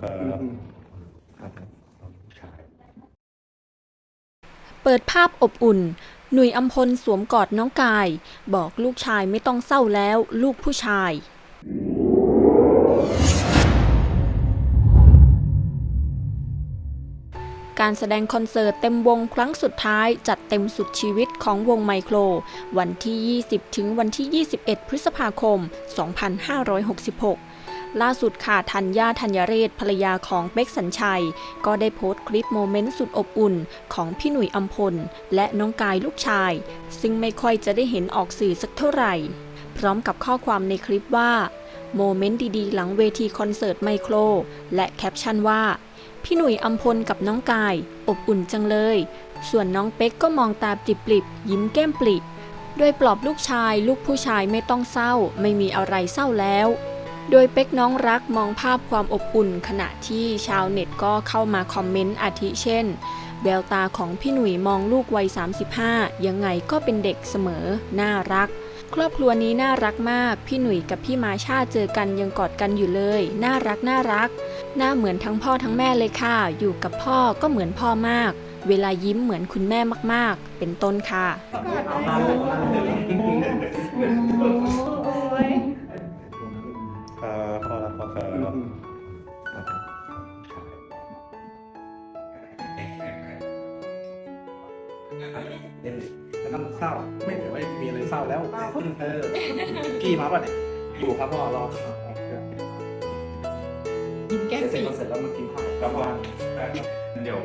ครับเปิดภาพอบอุ่น หนุ่ยอัมพลสวมกอดน้องกาย บอกลูกชายไม่ต้องเศร้าแล้วลูกผู้ชาย การแสดงคอนเสิร์ตเต็มวงครั้งสุดท้ายจัดเต็มสุดชีวิตของวงไมโคร วันที่ 20 ถึงวันที่ 21 พฤษภาคม 2566 ล่าสุดค่ะธัญญาธัญเรศภรรยาของเป๊กสัญชัย ก็ได้โพสต์คลิปโมเมนต์สุดอบอุ่น ของพี่หนุ่ยอัมพล และน้องกายลูกชาย ซึ่งไม่ค่อยจะได้เห็นออกสื่อสักเท่าไหร่ พร้อมกับข้อความในคลิปว่า โมเมนต์ดีๆ หลังเวทีคอนเสิร์ตไมโคร และแคปชั่นว่า พี่หนุ่ยอัมพลกับน้องกาย อบอุ่นจังเลย ส่วนน้องเป๊กก็มองตาปริบๆยิ้มแก้มปริโดยปลอบลูกชาย ลูกผู้ชายไม่ต้องเศร้า ไม่มีอะไรเศร้าแล้ว โดยเป๊กน้องรักมองภาพความอบอุ่น ขณะที่ชาวเน็ตก็เข้ามาคอมเมนต์อาทิเช่นแววตาของพี่หนุ่ยมองลูกวัย 35 ยังไงก็เป็นเด็กเสมอ น่ารัก ครอบครัวนี้น่ารักมาก พี่หนุ่ยกับพี่มาชาเจอกันยังกอดกันอยู่เลย น่ารักน่ารัก หน้าเหมือนทั้งพ่อทั้งแม่เลยค่ะ อยู่กับพ่อก็เหมือนพ่อมาก เวลายิ้มเหมือนคุณแม่มากๆ เป็นต้นค่ะ เล่นแล้วก็เศร้า ไม่ถือว่ามีอะไรเศร้าแล้วเออกี้มาป่ะเนี่ย อยู่ครับพ่อรอยิ้มแก้มเสร็ปีจคอนเสิร์ตแล้วมากินข้าวครับผมเดี๋ยว